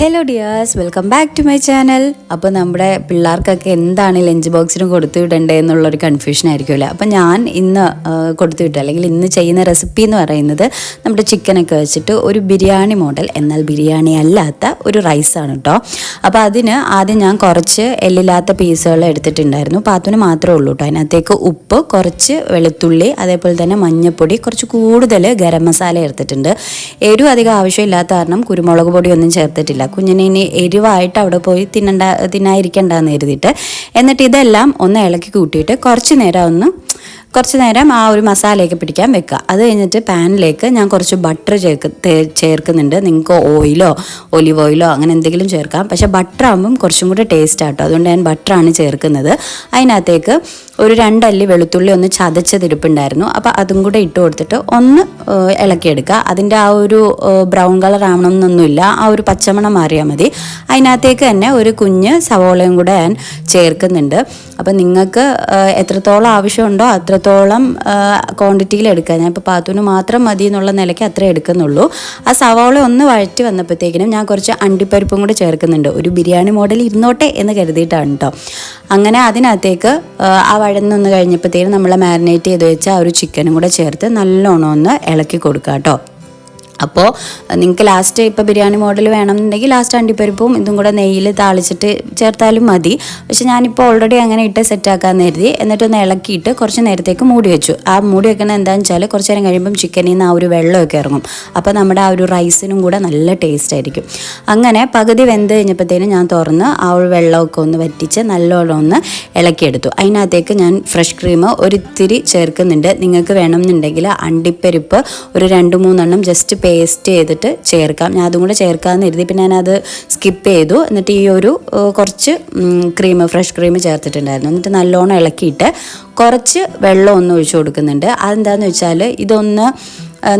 Hello dears welcome back to my channel അപ്പോൾ നമ്മുടെ പിള്ളേർക്കൊക്കെ എന്താണ് ലഞ്ച് ബോക്സിന് കൊടുത്തു വിടേണ്ടത് എന്നുള്ളൊരു കൺഫ്യൂഷൻ ആയിരിക്കുമല്ലോ? അപ്പോൾ ഞാൻ ഇന്ന് കൊടുത്തു വിട്ടു. അല്ലെങ്കിൽ ഇന്ന് ചെയ്യുന്ന റെസിപ്പി എന്ന് പറയുന്നത് നമ്മുടെ ചിക്കനൊക്കെ വെച്ചിട്ട് ഒരു ബിരിയാണി മോഡൽ എന്നാൽ ബിരിയാണി അല്ലാത്ത ഒരു റൈസാണ് കേട്ടോ അപ്പോൾ അതിന് ആദ്യം ഞാൻ കുറച്ച് എല്ലില്ലാത്ത പീസുകൾ എടുത്തിട്ടുണ്ടായിരുന്നു. പാത്തുന് മാത്രമേ ഉള്ളൂ കേട്ടോ അതിനകത്തേക്ക് ഉപ്പ് കുറച്ച് വെളുത്തുള്ളി അതേപോലെ തന്നെ മഞ്ഞൾപ്പൊടി കുറച്ച് കൂടുതൽ ഗരം മസാല എടുത്തിട്ടുണ്ട്. എരിവ് അധികം ആവശ്യമില്ലാത്ത കാരണം കുരുമുളക് പൊടി ഒന്നും ചേർത്തിട്ടില്ല. കുഞ്ഞിനെ ഇനി എരിവായിട്ട് അവിടെ പോയി തിന്നണ്ട തിന്നായിരിക്കണ്ടെന്ന് കരുതിയിട്ട്. എന്നിട്ട് ഇതെല്ലാം ഒന്ന് ഇളക്കി കൂട്ടിയിട്ട് കുറച്ച് നേരം ഒന്ന് കുറച്ച് നേരം ആ ഒരു മസാലയൊക്കെ പിടിക്കാൻ വെക്കുക. അത് കഴിഞ്ഞിട്ട് പാനിലേക്ക് ഞാൻ കുറച്ച് ബട്ടർ ചേർക്ക് ചേർക്കുന്നുണ്ട്. നിങ്ങൾക്ക് ഓയിലോ ഒലിവ് ഓയിലോ അങ്ങനെ എന്തെങ്കിലും ചേർക്കാം. പക്ഷേ ബട്ടർ ആകുമ്പം കുറച്ചും കൂടി ടേസ്റ്റ് ആട്ടോ. അതുകൊണ്ട് ഞാൻ ബട്ടറാണ് ചേർക്കുന്നത്. അതിനകത്തേക്ക് ഒരു രണ്ടല്ലി വെളുത്തുള്ളി ഒന്ന് ചതച്ചതിരിപ്പുണ്ടായിരുന്നു അപ്പോൾ അതും കൂടെ ഇട്ട് കൊടുത്തിട്ട് ഒന്ന് ഇളക്കിയെടുക്കുക. അതിന്റെ ആ ഒരു ബ്രൗൺ കളർ ആവണമെന്നൊന്നുമില്ല ആ ഒരു പച്ചമണം മാറിയാൽ മതി. അതിനകത്തേക്ക് തന്നെ ഒരു കുഞ്ഞ് സവോളയും കൂടെ ഞാൻ ചേർക്കുന്നുണ്ട്. അപ്പം നിങ്ങൾക്ക് എത്രത്തോളം ആവശ്യമുണ്ടോ അത്രത്തോളം ക്വാണ്ടിറ്റിയിൽ എടുക്കുക. ഞാൻ ഇപ്പോൾ പാത്തുവിന് മാത്രം മതി എന്നുള്ള നിലയ്ക്ക് അത്രേ എടുക്കുന്നുള്ളൂ. ആ സവോള ഒന്ന് വഴറ്റി വന്നപ്പോഴത്തേക്കിനും ഞാൻ കുറച്ച് അണ്ടിപ്പരിപ്പും കൂടെ ചേർക്കുന്നുണ്ട്. ഒരു ബിരിയാണി മോഡൽ ഇരുന്നോട്ടെ എന്ന് കരുതിയിട്ടാണ് കേട്ടോ അങ്ങനെ അതിനകത്തേക്ക് ആ വഴന്നൊന്ന് കഴിഞ്ഞപ്പോഴത്തേനും നമ്മൾ മാരിനേറ്റ് ചെയ്ത് വെച്ച ആ ഒരു ചിക്കനും കൂടെ ചേർത്ത് നല്ലോണം ഒന്ന് ഇളക്കി കൊടുക്കുക കേട്ടോ അപ്പോൾ നിങ്ങൾക്ക് ലാസ്റ്റ് ഇപ്പോൾ ബിരിയാണി മോഡൽ വേണമെന്നുണ്ടെങ്കിൽ ലാസ്റ്റ് അണ്ടിപ്പരിപ്പും ഇതും കൂടെ നെയ്യിൽ താളിച്ചിട്ട് ചേർത്താലും മതി. പക്ഷെ ഞാനിപ്പോൾ ഓൾറെഡി അങ്ങനെ ഇട്ട് സെറ്റാക്കാമെന്ന് കരുതി. എന്നിട്ടൊന്ന് ഇളക്കിയിട്ട് കുറച്ച് നേരത്തേക്ക് മൂടി വെച്ചു. ആ മൂടി വെക്കണത് എന്താണെന്ന് വെച്ചാൽ കുറച്ച് നേരം കഴിയുമ്പം ചിക്കനിൽ നിന്ന് ആ ഒരു വെള്ളമൊക്കെ ഇറങ്ങും. അപ്പോൾ നമ്മുടെ ആ ഒരു റൈസിനും കൂടെ നല്ല ടേസ്റ്റ് ആയിരിക്കും. അങ്ങനെ പകുതി വെന്ത് കഴിഞ്ഞപ്പോഴത്തേനും ഞാൻ തുറന്ന് ആ ഒരു വെള്ളമൊക്കെ ഒന്ന് വറ്റിച്ച് നല്ലോണം ഒന്ന് ഇളക്കിയെടുത്തു. അതിനകത്തേക്ക് ഞാൻ ഫ്രഷ് ക്രീം ഒരിത്തിരി ചേർക്കുന്നുണ്ട്. നിങ്ങൾക്ക് വേണമെന്നുണ്ടെങ്കിൽ അണ്ടിപ്പരിപ്പ് ഒരു രണ്ട് മൂന്നെണ്ണം ജസ്റ്റ് പേസ്റ്റ് ചെയ്തിട്ട് ചേർക്കാം. ഞാൻ അതും കൂടെ ചേർക്കാമെന്ന് എഴുതി പിന്നെ ഞാനത് സ്കിപ്പ് ചെയ്തു. എന്നിട്ട് ഈ ഒരു കുറച്ച് ക്രീം ഫ്രഷ് ക്രീം ചേർത്തിട്ടുണ്ടായിരുന്നു. എന്നിട്ട് നല്ലോണം ഇളക്കിയിട്ട് കുറച്ച് വെള്ളം ഒന്ന് ഒഴിച്ചു കൊടുക്കുന്നുണ്ട്. അതെന്താണെന്ന് വെച്ചാൽ ഇതൊന്ന്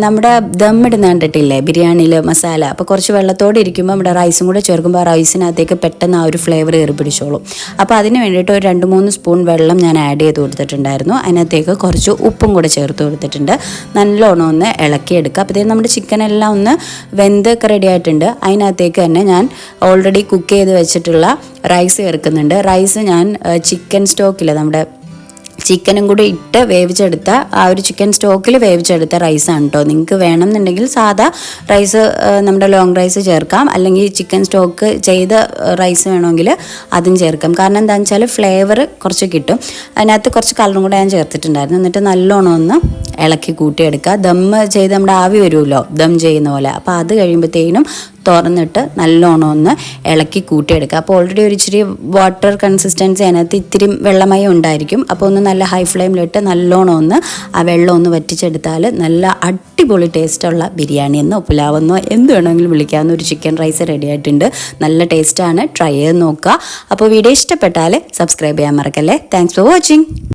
നമ്മുടെ ദം ഇടുന്ന കണ്ടിട്ടില്ലേ? ബിരിയാണിയിൽ മസാല. അപ്പോൾ കുറച്ച് വെള്ളത്തോടെ ഇരിക്കുമ്പോൾ നമ്മുടെ റൈസും കൂടെ ചേർക്കുമ്പോൾ റൈസിനകത്തേക്ക് പെട്ടെന്ന് ആ ഒരു ഫ്ലേവർ കയറി പിടിച്ചോളും. അപ്പോൾ അതിന് വേണ്ടിയിട്ട് ഒരു രണ്ട് മൂന്ന് സ്പൂൺ വെള്ളം ഞാൻ ആഡ് ചെയ്ത് കൊടുത്തിട്ടുണ്ടായിരുന്നു. അതിനകത്തേക്ക് കുറച്ച് ഉപ്പും കൂടെ ചേർത്ത് കൊടുത്തിട്ടുണ്ട്. നല്ലോണം ഒന്ന് ഇളക്കിയെടുക്കുക. അപ്പോഴത്തേക്കും നമ്മുടെ ചിക്കൻ എല്ലാം ഒന്ന് വെന്ത് ഒക്കെ റെഡി ആയിട്ടുണ്ട്. അതിനകത്തേക്ക് തന്നെ ഞാൻ ഓൾറെഡി കുക്ക് ചെയ്ത് വെച്ചിട്ടുള്ള റൈസ് ചേർക്കുന്നുണ്ട്. റൈസ് ഞാൻ ചിക്കൻ സ്റ്റോക്കില്ല നമ്മുടെ ചിക്കനും കൂടി ഇട്ട് വേവിച്ചെടുത്ത ആ ഒരു ചിക്കൻ സ്റ്റോക്കിൽ വേവിച്ചെടുത്ത റൈസാണ് കേട്ടോ നിങ്ങൾക്ക് വേണമെന്നുണ്ടെങ്കിൽ സാധാ റൈസ് നമ്മുടെ ലോങ് റൈസ് ചേർക്കാം. അല്ലെങ്കിൽ ചിക്കൻ സ്റ്റോക്ക് ചെയ്ത റൈസ് വേണമെങ്കിൽ അതും ചേർക്കാം. കാരണം എന്താണെന്ന് വെച്ചാൽ ഫ്ലേവർ കുറച്ച് കിട്ടും. അതിനകത്ത് കുറച്ച് കളറും കൂടെ ഞാൻ ചേർത്തിട്ടുണ്ടായിരുന്നു. എന്നിട്ട് നല്ലോണം ഒന്ന് ഇളക്കി കൂട്ടിയെടുക്കുക. ദം ചെയ്ത് നമ്മുടെ ആവി വരുമല്ലോ ദം ചെയ്യുന്ന പോലെ. അപ്പോൾ അത് കഴിയുമ്പോഴത്തേനും തുറന്നിട്ട് നല്ലോണം ഒന്ന് ഇളക്കി കൂട്ടിയെടുക്കുക. അപ്പോൾ ഓൾറെഡി ഒരു ഇച്ചിരി വാട്ടർ കൺസിസ്റ്റൻസി അതിനകത്ത് ഇത്തിരി വെള്ളമയം ഉണ്ടായിരിക്കും. അപ്പോൾ ഒന്ന് നല്ല ഹൈ ഫ്ലെയിമിലിട്ട് നല്ലോണം ഒന്ന് ആ വെള്ളം ഒന്ന് വറ്റിച്ചെടുത്താൽ നല്ല അടിപൊളി ടേസ്റ്റുള്ള ബിരിയാണി എന്നോ പുലാവെന്നോ എന്ത് വേണമെങ്കിലും വിളിക്കാവുന്ന ഒരു ചിക്കൻ റൈസ് റെഡി ആയിട്ടുണ്ട്. നല്ല ടേസ്റ്റാണ് ട്രൈ ചെയ്ത് നോക്കുക. അപ്പോൾ വീഡിയോ ഇഷ്ടപ്പെട്ടാൽ സബ്സ്ക്രൈബ് ചെയ്യാൻ മറക്കല്ലേ? Thanks for watching